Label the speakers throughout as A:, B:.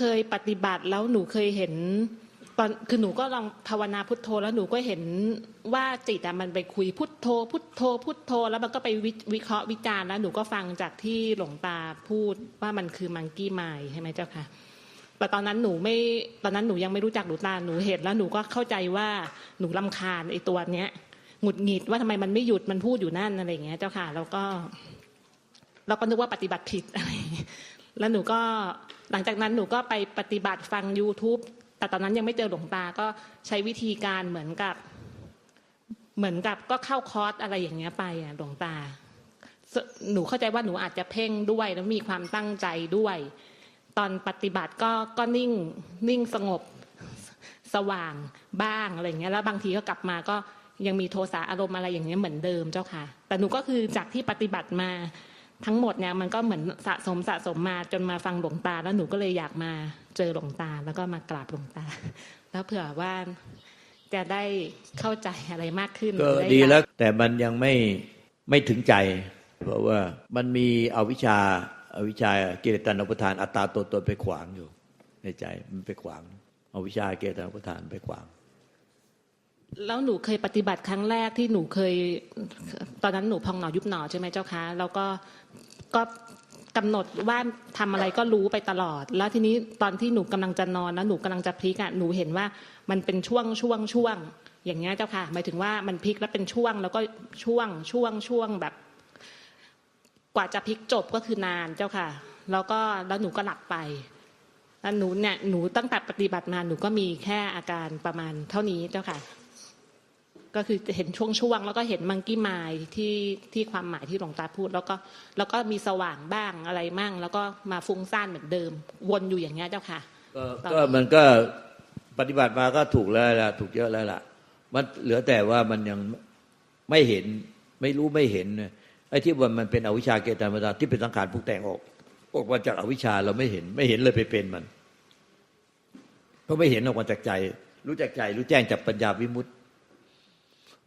A: เคยปฏิบัติแล้วหนูเคยเห็นตอนคือหนูก็ลองภาวนาพุทโธ แล้วหนูก็เห็นว่าจิตอะมันไปคุยพุทโธ พุทโธ พุทโธ แล้วมันก็ไปวิเคราะห์วิจารณ์แล้วหนูก็ฟังจากที่หลวงตาพูดว่ามันคือมังกี้ไมล์ใช่ไหมเจ้าค่ะแต่ตอนนั้นหนูไม่ตอนนั้นหนูยังไม่รู้จักหลวงตาหนูเห็นแล้วหนูก็เข้าใจว่าหนูลำคาญไอ้ตัวเนี้ยหงุดหงิดว่าทำไมมันไม่หยุดมันพูดอยู่นั่นอะไรอย่างเงี้ยเจ้าค่ะ แล้วก็เราก็นึกว่าปฏิบัติผิดอะไรแล้วหนูก็ หลังจากนั้นหนูก็ไปปฏิบัติฟัง YouTube แต่ตอนนั้นยังไม่เจอหลวงตาก็ใช้วิธีการเหมือนกับ เหมือนกับก็เข้าคอร์สอะไรอย่างเงี้ยไปอะหลวงตา หนูเข้าใจว่าหนูอาจจะเพ่งด้วยแล้วมีความตั้งใจด้วย ตอนปฏิบัติก็ก็นิ่งนิ่งสงบสว่างบ้างอะไรเงี้ยแล้วบางทีก็กลับมาก็ยังมีโทสะอารมณ์อะไรอย่างเงี้ยเหมือนเดิมเจ้าค่ะ แต่หนูก็คือจากที่ปฏิบัติมา ทั้งหมดเนี่ยมันก็เหมือนสะสมสะสมมาจนมาฟังหลวงตา แล้วหนูก็เลยอยากมาเจอหลวงตา แล้วก็มากราบหลวงตา แล้วเผื่อว่าจะได้เข้าใจอะไรมากขึ้น
B: ก็
A: ไดี
B: แล้ว แต่มันยังไม่ไม่ถึงใจ เพราะว่ามันมีอวิชชาอาวิชชากิเลสตัณหอุปทานอัตตาตัวตนไปขวางอยู่ ในใจมันไปขวางอวิชชากิเลสตัณหอุปทานไปขวาง
A: แล้วหนูเคยปฏิบัติครั้งแรกที่หนูเคย ตอนนั้นหนูพองหนอยุบหนอใช่ไหมเจ้าคะแล้วก็ก็กำหนดว่าทำอะไรก็รู้ไปตลอด แล้วทีนี้ตอนที่หนูกำลังจะนอนแล้วหนูกำลังจะพลิกอะหนูเห็นว่ามันเป็นช่วงช่วงช่วง อย่างเงี้ยเจ้าค่ะ หมายถึงว่ามันพลิกแล้วเป็นช่วงแล้วก็ช่วงช่วงช่วงแบบ กว่าจะพลิกจบก็คือนานเจ้าค่ะ แล้วก็แล้วหนูก็หลับไปแล้วหนูเนี่ยหนูตั้งแต่ปฏิบัติมาหนูก็มีแค่อาการประมาณเท่านี้เจ้าค่ะ ก็คือเห็นช่วงๆแล้วก็เห็นมังกี้ไมล์ที่ที่ความหมายที่หลวงตาพูด แล้วก็แล้วก็มีสว่างบ้างอะไรมั่ง แล้วก็มาฟุ้งซ่านเหมือนเดิม วนอยู่อย่างเงี้ยเจ้าค่ะ
B: ก็ก็มันก็ปฏิบัติมาก็ถูกแล้วล่ะถูกเยอะแล้วล่ะ มันเหลือแต่ว่ามันยังไม่เห็นไม่รู้ไม่เห็นเนี่ยไอ้ที่ว่ามันเป็นอวิชชาเกตันมาที่เป็นสังขารปรุงแต่งออกออกมาจากอวิชชาเราไม่เห็น ไม่เห็นเลยไปเป็นมัน เพราะไม่เห็นออกมาจากใจ รู้จากใจ รู้แจ้งจากปัญญาวิมุตติ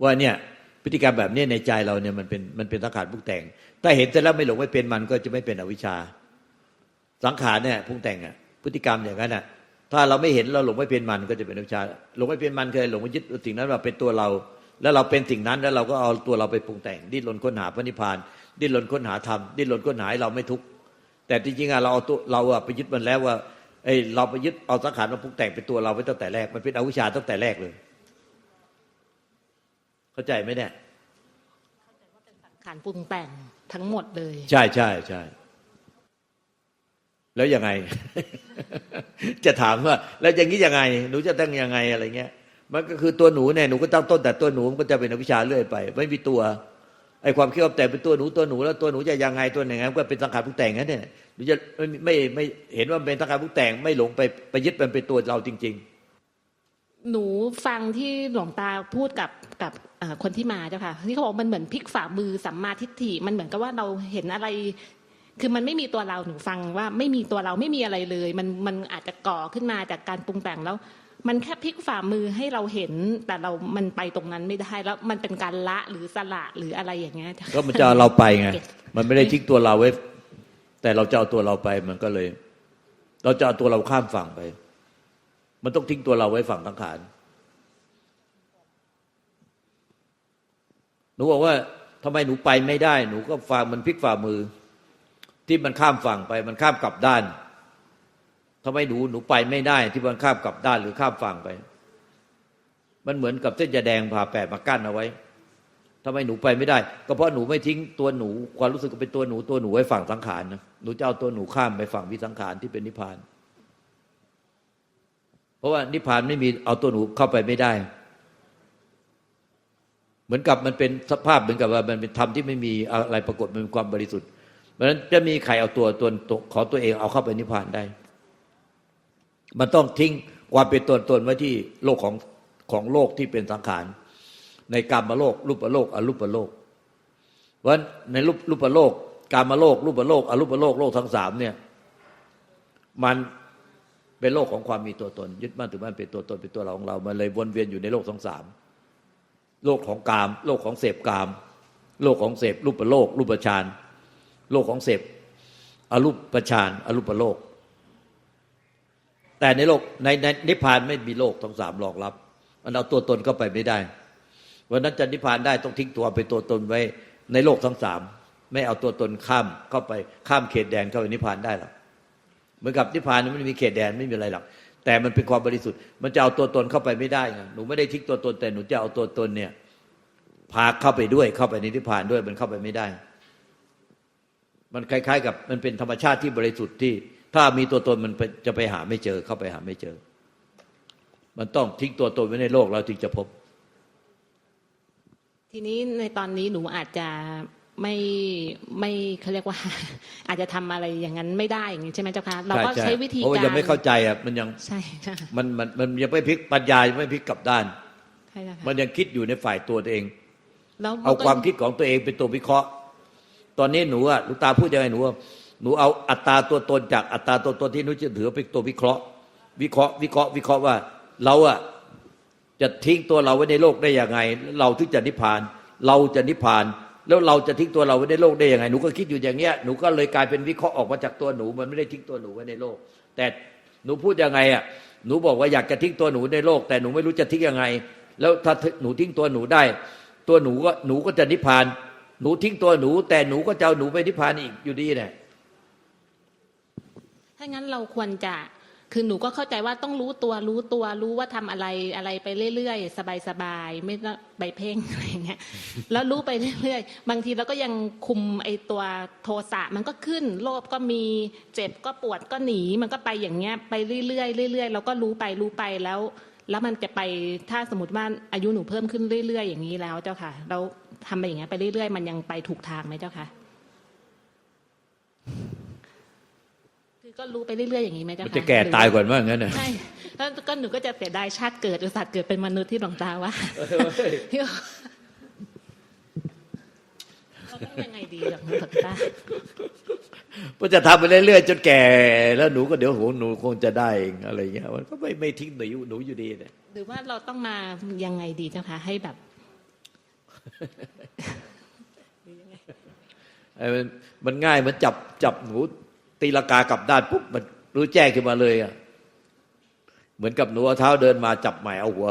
B: ว่าเนี่ยพฤติกรรมแบบนี้ในใจเราเนี่ยมันเป็นมันเป็นสังขารปรุงแต่ง ถ้าเห็นแต่แล้วไม่หลงไม่เป็นมันก็จะไม่เป็นอวิชชา สังขารเนี่ยปรุงแต่งอะพฤติกรรมอย่างนั้นอะถ้าเราไม่เห็นเราหลงไม่เป็นมันก็จะเป็นอวิชชาหลงไม่เป็นมันเคยหลงไปยึดสิ่งนั้นว่าเป็นตัวเรา แล้วเราเป็นสิ่งนั้นแล้วเราก็เอาตัวเราไปปรุงแต่ง ดิ้นรนค้นหาพระนิพพาน ดิ้นรนค้นหาธรรมดิ้นรนค้นหาเราไม่ทุกข์แต่จริงๆอะเราเอาตัวเราอะไปยึดมันแล้วว่าไอ้เราไปยึดเอาสังขารมาปรุงแต่งเป็นตัวเราไว้ตั้งแต่แรกมันเป็นอวิชชาตั้งแต่แรกเลย เข้าใจไหมเนี่ย
A: สังขารปรุงแต่งทั้งหมดเลย
B: ใช่ใช่ใช่แล้วยังไง จะถามว่า แล้วอย่างนี้ยังไง หนูจะตั้งยังไงอะไรเงี้ย มันก็คือตัวหนูเนี่ยหนูก็ตั้งต้นแต่ตัวหนูมันก็จะเป็นอวิชชาเรื่อยไป ไม่มีตัวไอ้ความคิดว่าแต่เป็นตัวหนูตัวหนูแล้วตัวหนูจะยังไงตัวไหนก็เป็นสังขารปรุงแต่งนั่นเนี่ยหนูจะไม่ไม่ไม่เห็นว่าเป็นสังขารปรุงแต่งไม่หลงไปไปยึดมันเป็นตัวเราจริง
A: หนูฟังที่หลวงตาพูดกับกับเอ่อ คนที่มาเจ้าค่ะที่เขาบอกมันเหมือนพลิกฝ่ามือสัมมาทิฏฐิมันเหมือนกับว่าเราเห็นอะไร คือมันไม่มีตัวเราหนูฟังว่าไม่มีตัวเราไม่มีอะไรเลย มันมันอาจจะก่อขึ้นมาจากการปรุงแต่งแล้ว มันแค่พลิกฝ่ามือให้เราเห็น แต่เรามันไปตรงนั้นไม่ได้แล้วมันเป็นการละหรือสละหรืออะไรอย่างเงี้ย
B: ๆก็มันจะเอาเราไปไงมันไม่ได้ทิ้งตัวเราไว้ แต่เราจะเอาตัวเราไปมันก็เลย เราจะเอาตัวเราข้ามฝั่งไป มันต้องทิ้งตัวเราไว้ฝั่งสังขาร หนูบอกว่าทำไมหนูไปไม่ได้ หนูก็ฝ่ามันพลิกฝ่ามือ ที่มันข้ามฝั่งไป มันข้ามกลับด้านทำไมหนูหนูไปไม่ได้ ที่มันข้ามกลับด้านหรือข้ามฝั่งไป มันเหมือนกับเส้นยาแดงผ่าแปดมากั้นเอาไว้ทำไมหนูไปไม่ได้ ก็เพราะหนูไม่ทิ้งตัวหนู ความรู้สึกเป็นตัวหนูตัวหนูไว้ฝั่งสังขารนะหนูจะเอาตัวหนูข้ามไปฝั่งวิสังขารที่เป็นนิพพาน เพราะว่านิพพานไม่มีเอาตัวหนูเข้าไปไม่ได้ มือนกับมันเป็นสภาพเหมือนกับว่ามันเป็นธรรมที่ไม่มีอะไรปรากฏมันเป็นความบริสุทธิ์ เพราะฉะนั้นจะมีใครเอาตัวตนของตัวเองเอาเข้าไปนิพพานได้ มันต้องทิ้งความเป็นตัวตนไว้ที่โลกของของโลกที่เป็นสังขารในกามโลก รูปโลกอรูปโลกเพราะฉะนั้นในรูปรูปโลกกามโลก รูปโลกอรูปโลกโลกทั้งสามเนี่ย มันเป็นโลกของความมีตัวตน ยึดมั่นถือมั่นเป็นตัวตนเป็นตัวเราของเรา มันเลยวนเวียนอยู่ในโลกทั้งสาม โลกของกาม โลกของเสพกาม โลกของเสพรูปโลก รูปฌานโลกของเสพอรูปฌานอรูปโลก แต่ในโลกในในนิพพานไม่มีโลกทั้งสามรองรับมันเอาตัวตนเข้าไปไม่ได้วันนั้นจะนิพพานได้ต้องทิ้งตัวเป็นตัวตนไว้ในโลกทั้งสามไม่เอาตัวตนข้ามเข้าไปข้ามเขตแดนเข้าไปนิพพานได้หรอกเหมือนกับนิพพานมันไม่มีเขตแดนไม่มีอะไรหรอก แต่มันเป็นความบริสุทธิ์ มันจะเอาตัวตนเข้าไปไม่ได้ไงหนูไม่ได้ทิ้งตัวตนแต่หนูจะเอาตัวตนเนี่ย พาเข้าไปด้วยเข้าไปในนิพพานด้วยมันเข้าไปไม่ได้ มันคล้าย ๆ กับมันเป็นธรรมชาติที่บริสุทธิ์ที่ ถ้ามีตัวตนมันเป็นจะไปหาไม่เจอ เข้าไปหาไม่เจอ มันต้องทิ้งตัวตนไว้ในโลกเราถึงจะพบ
A: ทีนี้ในตอนนี้หนูอาจจะ ไม่ไม่เขาเรียกว่า อาจจะทำอะไรอย่างนั้นไม่ได้อย่างนี้ใช่ไหมเจ้าคะเราก็ใช้วิธี
B: เพราะว่า
A: การ
B: ยังไม่เข้าใจอะมันยัง
A: ใช่ค่ะ
B: มันมันมันยังไม่พลิกปัญญายังไม่พลิกกลับด้าน
A: ใช่ค่ะ
B: มันยังคิดอยู่ในฝ่ายตัวตัวเอง
A: แล้ว
B: เอาความคิดของตัวเองเป็นตัววิเคราะห์ ตอนนี้หนูอะลูกตาพูดยังไงหนูว่าหนูเอาอัตราตัวตนจากอัตราตัวตนที่หนูจะถือเป็นตัววิเคราะห์ วิเคราะห์วิเคราะห์วิเคราะห์ว่า เราอะจะทิ้งตัวเราไว้ในโลกได้ยังไง เราถึงจะนิพพาน เราจะนิพพาน แล้วเราจะทิ้งตัวเราไว้ในโลกได้ยังไงหนูก็คิดอยู่อย่างเงี้ยหนูก็เลยกลายเป็นวิเคราะห์ออกมาจากตัวหนูมันไม่ได้ทิ้งตัวหนูไว้ในโลก แต่หนูพูดยังไงอะหนูบอกว่าอยากจะทิ้งตัวหนูในโลก แต่หนูไม่รู้จะทิ้งยังไง แล้วถ้าหนูทิ้งตัวหนูได้ ตัวหนูก็หนูก็จะนิพพาน หนูทิ้งตัวหนู แต่หนูก็จะเอาหนูไปนิพพานอีกอยู่ดีแหละ
A: ถ้างั้นเราควรจะ คือหนูก็เข้าใจว่าต้องรู้ตัวรู้ตัวรู้ว่าทำอะไรอะไรไปเรื่อยๆ สบายๆ ไม่ต้องไปเพ่งอะไรเงี้ยแล้วรู้ไปเรื่อยๆ บางทีเราก็ยังคุมไอตัวโทสะมันก็ขึ้น โลภก็มีเจ็บก็ปวดก็หนีมันก็ไปอย่างเงี้ยไปเรื่อยๆเรื่อยๆเราก็รู้ไปรู้ไปแล้ว แล้วมันจะไปถ้าสมมติว่าอายุหนูเพิ่มขึ้นเรื่อยๆ อย่างนี้แล้วเจ้าค่ะ เราทำไปอย่างเงี้ยไปเรื่อยๆ มันยังไปถูกทางไหมเจ้าค่ะ ก็รู้ไปเรื่อยๆอย่างนี้ไหมเจ้า
B: มัน
A: ค่ะ
B: จะแก่ตายก่อนว่างั้นน่ะ
A: ใช่แล้วก็หนูก็จะเสียดายชาติเกิดอุตส่าห์เกิดเป็นมนุษย์ที่หลวงตาว่าพี่ว่าเราต้องยังไงดีหลวงตา
B: มันจะทำไปเรื่อยๆจนแก่ แล้วหนูก็เดี๋ยวโหหนูคงจะได้เองอะไรเงี้ยมันก็ไม่ไม่ทิ้งหนูอยู่หนูอยู่ดีเนี่ย
A: หรือว่าเราต้องมายังไงดีเจ้าคะให้แบบ
B: ไอ้มันมันง่ายเหมันจับจับหนู ตีลากากลับด้านปุ๊บมันรู้แจ้งขึ้นมาเลยอะเหมือนกับหนูเอาเท้าเดินมาจับใหม่เอาหัว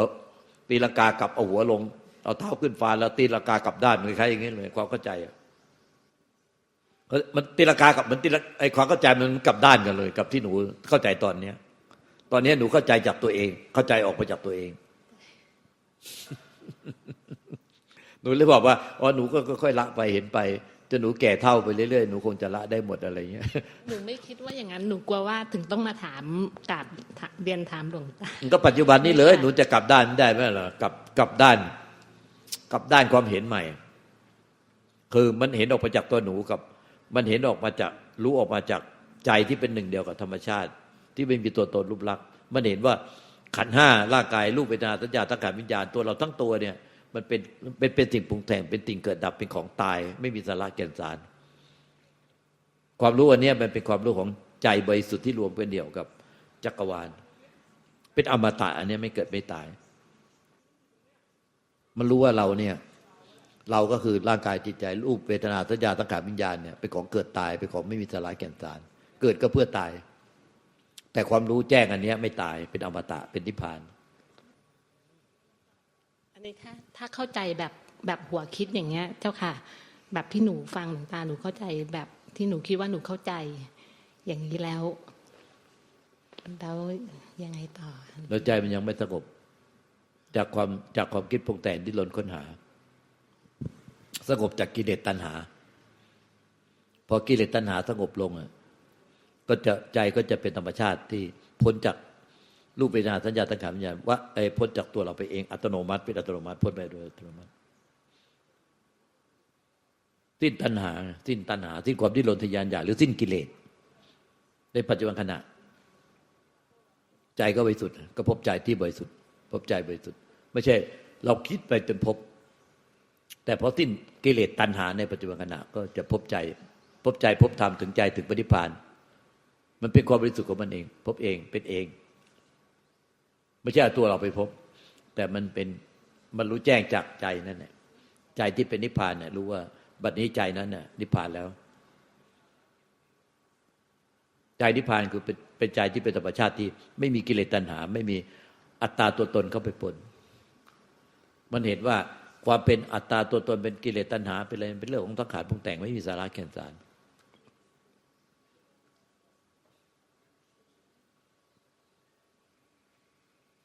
B: ตีลากากลับเอาหัวลง เอาเท้าขึ้นฟ้าแล้วตีลากากลับด้านเหมือนใครอย่างเงี้ยเลยความเข้าใจอะมันตีลากากับมันตีละไอ้ความเข้าใจมันกลับด้านกันเลย กับที่หนูเข้าใจตอนเนี้ย ตอนนี้หนูเข้าใจจากตัวเอง เข้าใจออกมาจากตัวเอง หนูเลยบอกว่าอ๋อหนูก็ค่อยละไปเห็นไป จนหนูแก่เท่าไปเรื่อยๆหนูคงจะละได้หมดอะไรเงี้ย
A: หนูไม่คิดว่าอย่างนั้นหนูกลัวว่าถึงต้องมาถามกราบเรียนถามหลวงตา
B: มันก็ปัจจุบันนี้เลย หนูจะกลับด้านไม่ได้ไหมล่ะกลับกลับด้าน กลับด้านความเห็นใหม่ คือมันเห็นออกมาจากตัวหนูกับ มันเห็นออกมาจากรู้ออกมาจากใจที่เป็นหนึ่งเดียวกับธรรมชาติ ที่ไม่มีตัวตนรูปลักษณ์มันเห็นว่าขันธ์ห้าร่างกายรูปเวทนาสัญญาตั้งขานวิญญาณตัวเราทั้งตัวเนี่ย มันเป็นเป็นเป็นสิ่งปรุงแต่งเป็นสิ่งเกิดดับเป็นของตาย ไม่มีสาระแก่นสาร ความรู้อันนี้มันเป็นความรู้ของใจบริสุทธิ์ที่รวมเป็นเดี่ยวกับจักรวาล เป็นอมตะอันนี้ไม่เกิดไม่ตาย มันรู้ว่าเราเนี่ย เราก็คือร่างกายจิตใจรูปเวทนาสัญญาตั้งขานวิญญาณเนี่ยเป็นของเกิดตายเป็นของไม่มีสลายแก่นสาร เกิดก็เพื่อตาย แต่ความรู้แจ้งอันนี้ไม่ตายเป็นอมตะเป็นนิพพานั
A: นนี้ถ้าถ้าเข้าใจแบบแบบหัวคิดอย่างเงี้ย เจ้าค่ะ แบบที่หนูฟังหลวงตาหนูเข้าใจแบบที่หนูคิดว่าหนูเข้าใจ อย่างนี้แล้วแล้วยังไงต่อ
B: แล้วใจมันยังไม่สงบจากความจากความคิดปรุงแต่งที่หลนค้นหา สงบจากกิเลสตัณหา พอกิเลสตัณหาสงบลงอะก็จะใจก็จะเป็นธรรมชาติที่พ้นจาก รูปเวทนาสัญญาตั้งขานวิญญาณว่าไอ้พ้นจากตัวเราไปเองอัตโนมัติเป็นอัตโนมัติพ้นไปโดยอัตโนมัติสิ้นตัณหา สิ้นตัณหา สิ้นความที่หลนทะยานอยากหรือสิ้นกิเลสในปัจจุบันขณะ ใจก็บริสุทธิ์ก็พบใจที่บริสุทธิ์ พบใจบริสุทธิ์ ไม่ใช่ เราคิดไปจนพบ แต่พอสิ้นกิเลสตัณหา ในปัจจุบันขณะ ก็จะพบใจ พบใจพบธรรมถึงใจถึงปฏิพานมันเป็นความบริสุทธิ์ของมันเอง พบเองเป็นเอง ไม่ใช่ตัวเราไปพบ แต่มันเป็นมันรู้แจ้งจากใจนั่นแหละใจที่เป็นนิพพานเนี่ยรู้ว่า บัดนี้ใจนั้นน่ะนิพพานแล้ว ใจนิพพานคือเป็นเป็นใจที่เป็นธรรมชาติที่ ไม่มีกิเลสตัณหา ไม่มีอัตตาตัวตนเข้าไปปนมันเห็นว่าความเป็นอัตตาตัวตนเป็นกิเลสตัณหาเป็นอะไรเป็นเรื่องของทั้งขานปรุงแต่งไม่มีสาระแก่นสาร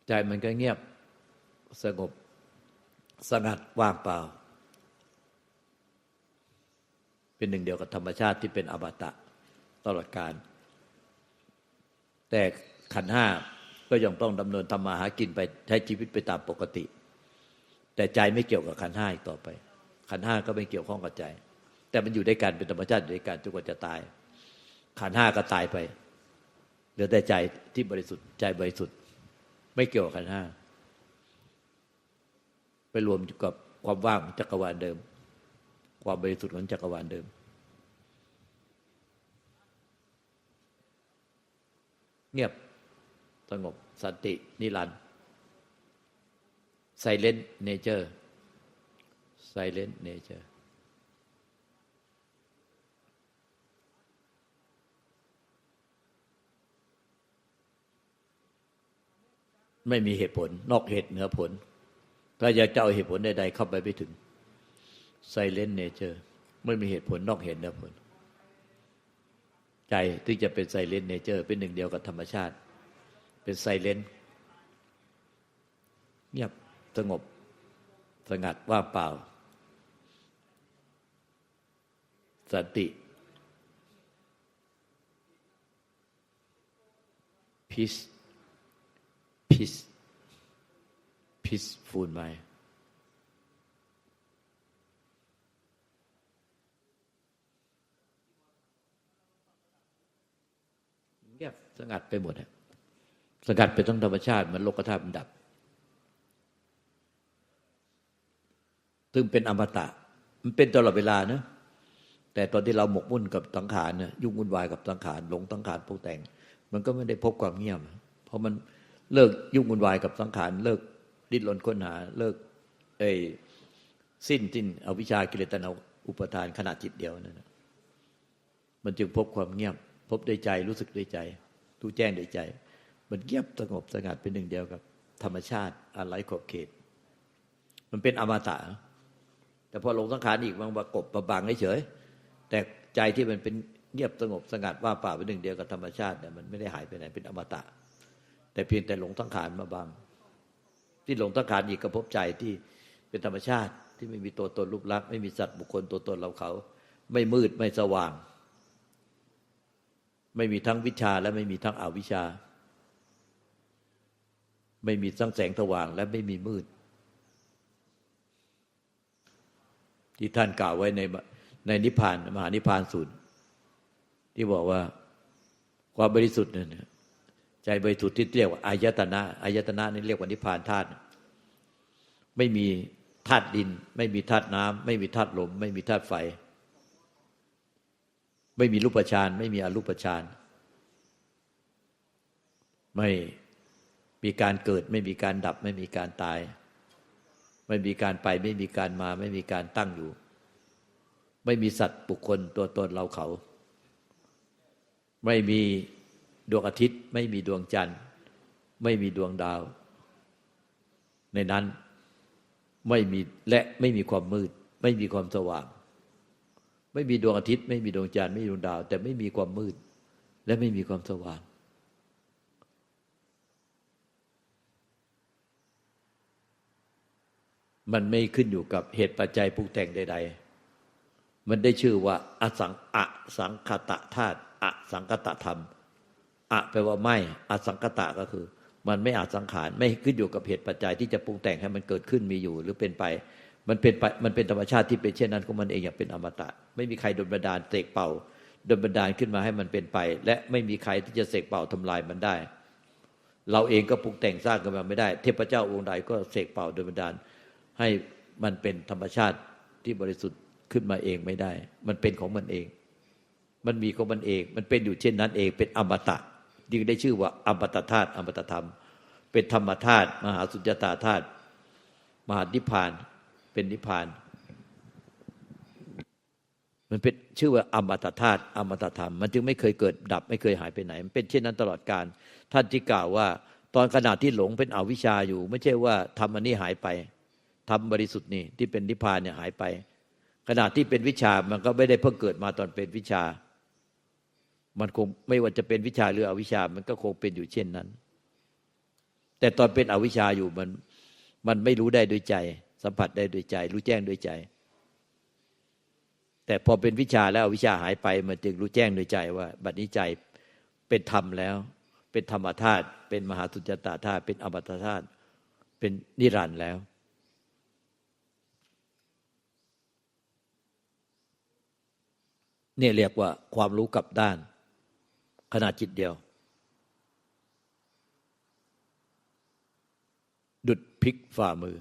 B: ใจมันก็เงียบสงบ สงัดว่างเปล่า เป็นหนึ่งเดียวกับธรรมชาติที่เป็นอมตะตลอดการแต่ขันห้าก็ยังต้องดำเนินทำมาหากินไปใช้ชีวิตไปตามปกติ แต่ใจไม่เกี่ยวกับขันห้าอีกต่อไป ขันห้าก็ไม่เกี่ยวข้องกับใจ แต่มันอยู่ด้วยกันเป็นธรรมชาติอยู่ด้วยกันจนกว่าจะตาย ขันห้าก็ตายไปเหลือแต่ใจที่บริสุทธิ์ใจบริสุทธิ์ ไม่เกี่ยวกับขันห้าไปรวมอยู่กับความว่างของจักรวาลเดิม ความบริสุทธิ์ของจักรวาลเดิม เงียบสงบสันติ นิรันดร์ไซเลนเนเจอร์ไซเลนเนเจอร์ ไม่มีเหตุผล นอกเหตุเหนือผล ถ้าอยากจะเอาเหตุผลใดๆเข้าไปไม่ถึงไซเลนเนเจอร์ไม่มีเหตุผลนอกเหตุเหนือผล ใจที่จะเป็นไซเลนเนเจอร์ เป็นหนึ่งเดียวกับธรรมชาติ เป็นไซเลนเงียบสงบสงัดว่างเปล่า สันติ peace peace peaceful mind เงียบสงัดไปหมดอะสงัดไปทั้งธรรมชาติมือนโลกธาตุมันดับ ซึ่งเป็นอมตะ มันเป็นตลอดเวลานะแต่ตอนที่เราหมกมุ่นกับสังขารเนี่ยยุ่งวุ่นวายกับสังขารหลงสังขารปรุงแต่ง มันก็ไม่ได้พบความเงียบ เพราะมัน เลิกยุ่งวุ่นวายกับสังขารเลิกดิ้นรนค้นหา เลิกเอ้สิ้นสิ้นเอาวิชากิเลสตัณหาอุปทานขนาดจิตเดียวนั่นนะมันจึงพบความเงียบ พบด้วยใจรู้สึกด้วยใจรู้แจ้งด้วยใจ มันเงียบสงบสงัดเป็นหนึ่งเดียวกับ ธรรมชาติอะไรขอบเขต มันเป็นอมตะ แต่พอลงสังขารอีกมันประกบประบังเฉยแต่ใจที่มันเป็นเงียบสงบสงัดว่าป่าเป็นหนึ่งเดียวกับธรรมชาติเนี่ยมันไม่ได้หายไปไหนเป็นอมตะ แต่เพียงแต่หลงสังขารมาบังที่หลงสังขารอีกก็พบใจที่เป็นธรรมชาติที่ไม่มีตัวตนรูปลักษณ์ไม่มีสัตว์บุคคลตัวตนเราเขา ไม่มืดไม่สว่าง ไม่มีทั้งวิชาและไม่มีทั้งอวิชา ไม่มีทั้งแสงสว่างและไม่มีมืด ที่ท่านกล่าวไว้ในในนิพพานมหานิพพานสูตรที่บอกว่าความบริสุทธิ์นั่น ใจบริสุทธิ์ที่เรียกว่าอายตนะอายตนะนี่เรียกว่านิพพานธาตุไม่มีธาตุดิน ไม่มีธาตุน้ำไม่มีธาตุลม ไม่มีธาตุไฟ ไม่มีรูปฌานไม่มีอรูปฌานไม่มีการเกิด ไม่มีการดับ ไม่มีการตาย ไม่มีการไป ไม่มีการมา ไม่มีการตั้งอยู่ ไม่มีสัตว์บุคคลตัวตนเราเขา ไม่มี ดวงอาทิตย์ไม่มีดวงจันทร์ ไม่มีดวงดาว ในนั้นไม่มีและไม่มีความมืด ไม่มีความสว่าง ไม่มีดวงอาทิตย์ ไม่มีดวงจันทร์ไม่มีดวงดาว แต่ไม่มีความมืด และไม่มีความสว่าง มันไม่ขึ้นอยู่กับเหตุปัจจัยปรุงแต่งใด ๆ มันได้ชื่อว่าอสังอสังคตะธาตุอสังคตะธรรม อะแปลว่าไม่อสังคตะก็คือ มันไม่อาจสังขารไม่ขึ้นอยู่กับเหตุปัจจัยที่จะปรุงแต่งให้มันเกิดขึ้นมีอยู่ หรือเป็นไป มันเป็นไปมันเป็นธรรมชาติที่เป็นเช่นนั้นของมันเองอย่างเป็นอมตะ ไม่มีใครดลบันดาลเสกเป่าดลบันดาลขึ้นมาให้มันเป็นไป และไม่มีใครที่จะเสกเป่าทำลายมันได้ เราเองก็ปรุงแต่งสร้างกันมาไม่ได้ เทพเจ้าองค์ใดก็เสกเป่าดลบันดาล ให้มันเป็นธรรมชาติที่บริสุทธิ์ขึ้นมาเองไม่ได้ มันเป็นของมันเอง มันมีของมันเอง มันเป็นอยู่เช่นนั้นเองเป็นอมตะ จึงได้ชื่อว่าอมตะธาตุอมตะธรรม เป็นธรรมธาตุมหาสุญญตาธาตุมหานิพพาน เป็นนิพพาน มันเป็นชื่อว่าอมตะธาตุอมตะธรรม มันจึงไม่เคยเกิดดับไม่เคยหายไปไหน มันเป็นเช่นนั้นตลอดการท่านที่กล่าวว่า ตอนขณะที่หลงเป็นอวิชชาอยู่ ไม่ใช่ว่าทำอันนี้หายไปทำบริสุทธิ์นี่ที่เป็นนิพพานเนี่ยหายไป ขณะที่เป็นวิชามันก็ไม่ได้เพิ่งเกิดมาตอนเป็นวิชา มันคงไม่ว่าจะเป็นวิชาหรืออวิชามันก็คงเป็นอยู่เช่นนั้น แต่ตอนเป็นอวิชาอยู่มันมันไม่รู้ได้ด้วยใจ สัมผัสได้ด้วยใจ รู้แจ้งด้วยใจ แต่พอเป็นวิชาแล้วอวิชาหายไปมันจึงรู้แจ้งด้วยใจว่า บัดนี้ใจเป็นธรรมแล้ว เป็นธรรมธาตุเป็นมหาสุญญตาธาตุเป็นอมตะธาตุเป็นนิรันดร์แล้วเนี่ยเรียกว่าความรู้กลับด้าน ขนาดจิตเดียว ดุดพลิกฝ่ามือ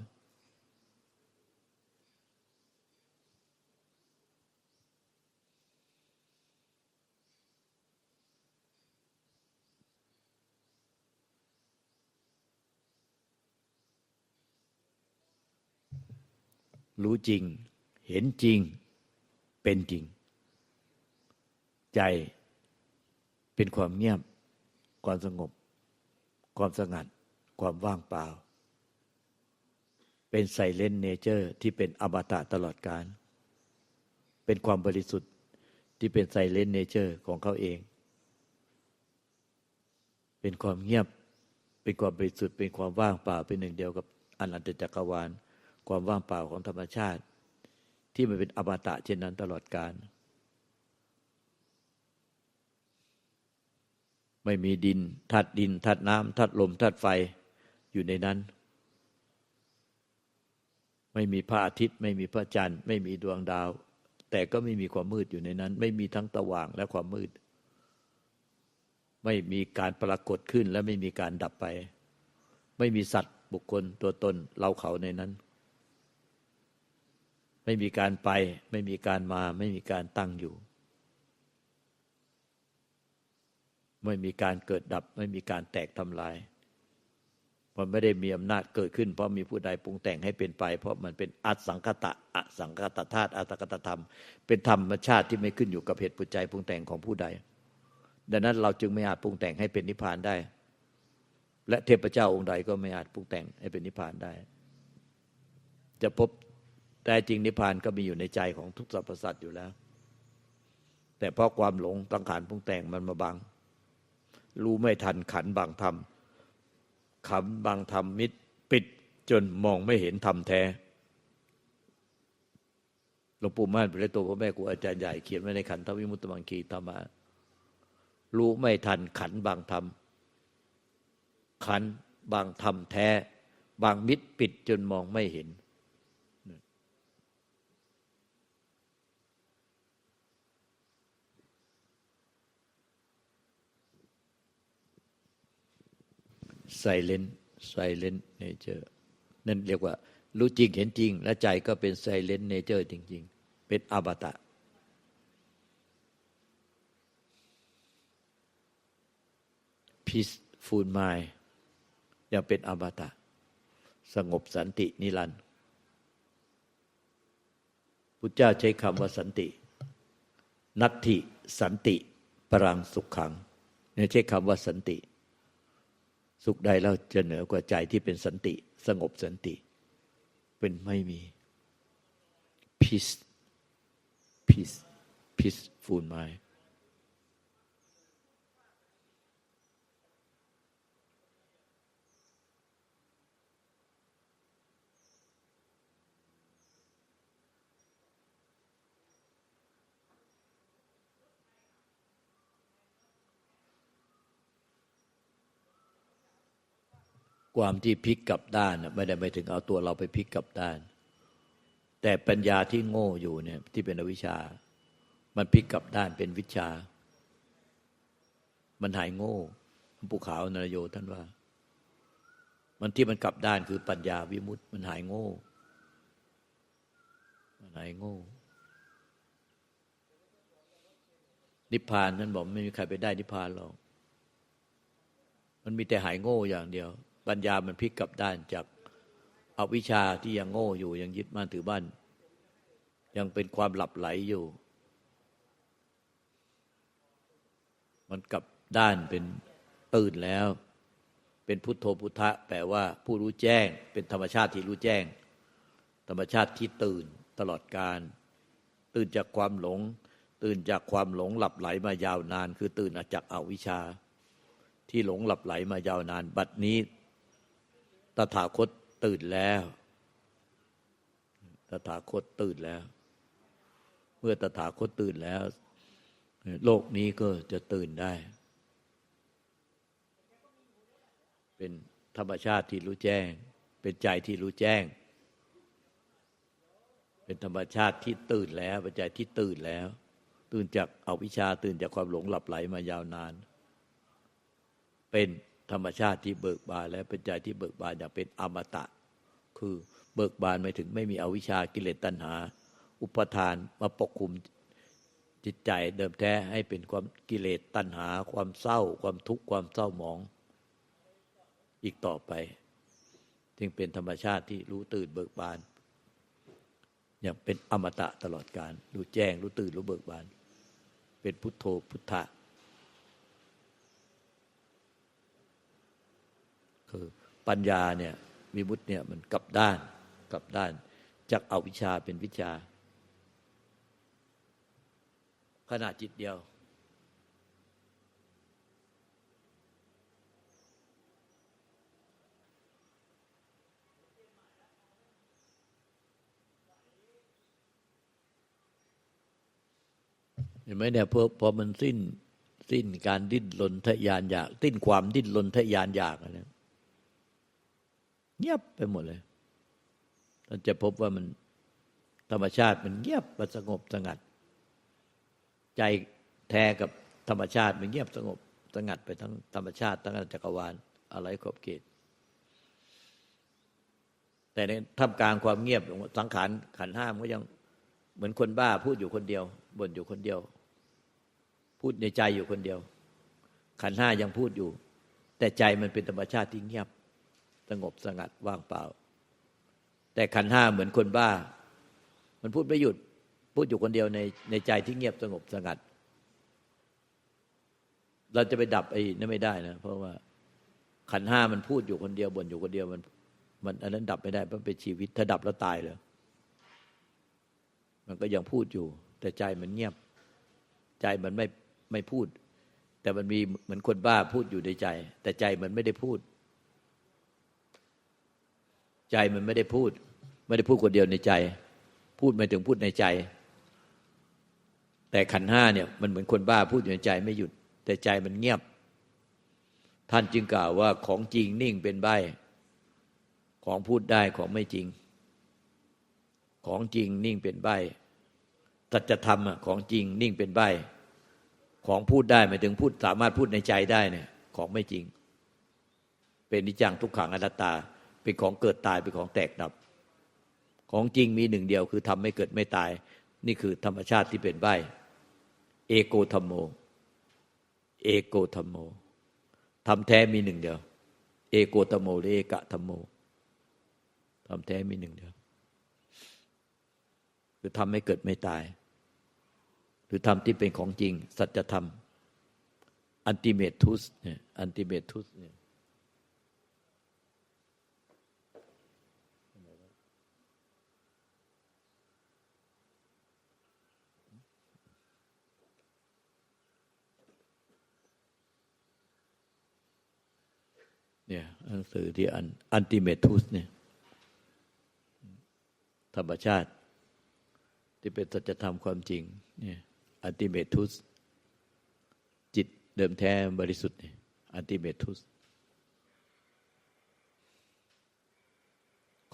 B: รู้จริง เห็นจริง เป็นจริง ใจ เป็นความเงียบ ความสงบ ความสงัด ความว่างเปล่า เป็นไซเลนเนเจอร์ที่เป็นอมตะตลอดกาลเป็นความบริสุทธิ์ที่เป็นไซเลนเนเจอร์ของเขาเอง เป็นความเงียบ เป็นความบริสุทธิ์ เป็นความว่างเปล่า เป็นหนึ่งเดียวกับอนันตจักรวาล ความว่างเปล่าของธรรมชาติ ที่มันเป็นอมตะเช่นนั้นตลอดกาล ไม่มีดินธาตุดินธาตุน้ำธาตุลมธาตุไฟอยู่ในนั้น ไม่มีพระอาทิตย์ ไม่มีพระจันทร์ ไม่มีดวงดาว แต่ก็ไม่มีความมืดอยู่ในนั้น ไม่มีทั้งตะว่างและความมืด ไม่มีการปรากฏขึ้นและไม่มีการดับไป ไม่มีสัตว์บุคคลตัวตนเราเขาในนั้น ไม่มีการไป ไม่มีการมา ไม่มีการตั้งอยู่ ไม่มีการเกิดดับ ไม่มีการแตกทำลาย มันไม่ได้มีอำนาจเกิดขึ้น เพราะมีผู้ใดปรุงแต่งให้เป็นไป เพราะมันเป็นอัสังคตะอสังคตธาตุอสังคตธรรม เป็นธรรมชาติที่ไม่ขึ้นอยู่กับเหตุปัจจัยปรุงแต่งของผู้ใด ดังนั้นเราจึงไม่อาจปรุงแต่งให้เป็นนิพพานได้ และเทพเจ้าองค์ใดก็ไม่อาจปรุงแต่งให้เป็นนิพพานได้ จะพบแต่จริงนิพพานก็มีอยู่ในใจของทุกสรรพสัตว์อยู่แล้ว แต่เพราะความหลงตังขานปรุงแต่งมันมาบัง รู้ไม่ทันขันบางธรรมขำบางธรรมมิดปิดจนมองไม่เห็นธรรมแท้หลวงปู่ม่านเป็นตัวพ่อแม่ครูอาจารย์ใหญ่เขียนไว้ในขันธวิมุตตมังคีธรรมะรู้ไม่ทันขันบางธรรม ขันบางธรรมแท้ บางมิดปิดจนมองไม่เห็น ไซเลนไซเลนเนเจอร์นั่นเรียกว่า รู้จริงเห็นจริง และใจก็เป็นไซเลนเนเจอร์จริง ๆ เป็นอาบตะพีซฟูลไมยังเป็นอาบตะ สงบสันตินิรันดร์พุทธเจ้าใช้คำว่าสันติ นัตถิสันติ ปรังสุขขังเนี่ยใช้คำว่าสันติ สุขใดเราจะเหนือกว่าใจที่เป็นสันติ สงบสันติ เป็นไม่มี peace peace peaceful mind ความที่พลิกกลับด้านไม่ได้ไปถึงเอาตัวเราไปพลิกกลับด้าน แต่ปัญญาที่โง่อยู่เนี่ยที่เป็นอวิชชา มันพลิกกลับด้านเป็นวิชา มันหายโง่หลวงปู่ขานรโยท่านว่า มันที่มันกลับด้านคือปัญญาวิมุตติมันหายโง่ มันหายโง่ นิพพานนั้นบอกไม่มีใครไปได้นิพพานหรอก มันมีแต่หายโง่อย่างเดียว ปัญญามันพลิกกลับด้านจากอวิชชาที่ยังโง่อยู่ยังยึดมั่นถือบ้านยังเป็นความหลับไหลอยู่ มันกลับด้านเป็นตื่นแล้ว เป็นพุทโธพุทธะแปลว่าผู้รู้แจ้ง เป็นธรรมชาติที่รู้แจ้ง ธรรมชาติที่ตื่นตลอดการ ตื่นจากความหลง ตื่นจากความหลงหลับไหลมายาวนาน คือตื่นจากอาวิชชาที่หลงหลับไหลมายาวนาน บัดนี้ ตถาคตตื่นแล้ว ตถาคตตื่นแล้ว เมื่อตถาคตตื่นแล้ว โลกนี้ก็จะตื่นได้ เป็นธรรมชาติที่รู้แจ้ง เป็นใจที่รู้แจ้ง เป็นธรรมชาติที่ตื่นแล้ว เป็นใจที่ตื่นแล้ว ตื่นจากเอาวิชาตื่นจากความหลงหลับไหลมายาวนาน เป็น ธรรมชาติที่เบิกบานและเป็นใจที่เบิกบานอย่างเป็นอมตะ คือเบิกบานไม่ถึงไม่มีอวิชชากิเลสตัณหา อุปทานมาปกคุมจิตใจเดิมแท้ให้เป็นความกิเลสตัณหา ความเศร้า ความทุกข์ความเศร้าหมอง อีกต่อไป จึงเป็นธรรมชาติที่รู้ตื่นเบิกบาน อย่างเป็นอมตะตลอดการรู้แจ้งรู้ตื่นรู้เบิกบาน เป็นพุทโธพุทธะ คือปัญญาเนี่ยวิมุตเนี่ยมันกลับด้านกลับด้านจากเอาวิชาเป็นวิชาขณะจิตเดียว เห็นไหมเนี่ยพอพอมันสิ้นสิ้นการดิ้นรนทะยานอยาก สิ้นความดิ้นรนทะยานอยากอะไร เงียบไปหมดเลยท่านจะพบว่ามันธรรมชาติมันเงียบมันสงบสงัด ใจแท้กับธรรมชาติมันเงียบสงบสงัดไปทั้งธรรมชาติทั้งจักรวาลอะไรขอบเขตแต่ในท่ามกลางความเงียบสังขารขันห้ามก็ยังเหมือนคนบ้าพูดอยู่คนเดียวบ่นอยู่คนเดียว พูดในใจอยู่คนเดียว ขันห้ายังพูดอยู่ แต่ใจมันเป็นธรรมชาติที่เงียบ สงบสงัดว่างเปล่า แต่ขันห้าเหมือนคนบ้า มันพูดไม่หยุด พูดอยู่คนเดียวในในใจที่เงียบสงบสงัด เราจะไปดับไอ้นั่นไม่ได้นะเพราะว่าขันห้ามันพูดอยู่คนเดียวบ่นอยู่คนเดียวมัน มันอันนั้นดับไม่ได้เพราะเป็นชีวิต ถ้าดับแล้วตายเลยมันก็ยังพูดอยู่ แต่ใจมันเงียบ ใจมันไม่ไม่พูด แต่มันมีเหมือนคนบ้าพูดอยู่ในใจ แต่ใจมันไม่ได้พูด ใจมันไม่ได้พูด ไม่ได้พูดคนเดียวในใจ พูดไม่ถึงพูดในใจ แต่ขันห้าเนี่ยมันเหมือนคนบ้าพูดอยู่ในใจไม่หยุด แต่ใจมันเงียบ ท่านจึงกล่าวว่าของจริงนิ่งเป็นใบของพูดได้ของไม่จริง ของจริงนิ่งเป็นใบสัจธรรมของจริงนิ่งเป็นใบของพูดได้หมายถึงพูดสามารถพูดในใจได้เนี่ยของไม่จริง เป็นนิจังทุกขังอนัตตา เป็นของเกิดตายเป็นของแตกดับ ของจริงมีหนึ่งเดียวคือทำไม่เกิดไม่ตาย นี่คือธรรมชาติที่เป็นใบเอโกธรรมโม เอโกธรรมโมทำแท้มีหนึ่งเดียว เอโกธรรมโมหรือเอกะธรรมโมทำแท้มีหนึ่งเดียว คือทำให้เกิดไม่ตาย หรือทำที่เป็นของจริง สัจธรรมอันติเมทุสเนี่ยอันติเมทุสเนี่ย เนี่ยหนังสือที่อันอันติเมทุสเนี่ยธรรมชาติ ที่เป็นสัจธรรมความจริงเนี่ยอันติเมทุส จิตเดิมแท้บริสุทธิ์เนี่ยอันติเมทุส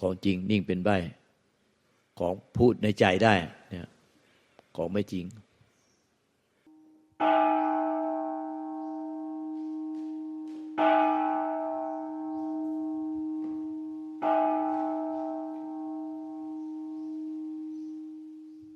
B: ของจริงนิ่งเป็นใบของพูดในใจได้เนี่ยของไม่จริง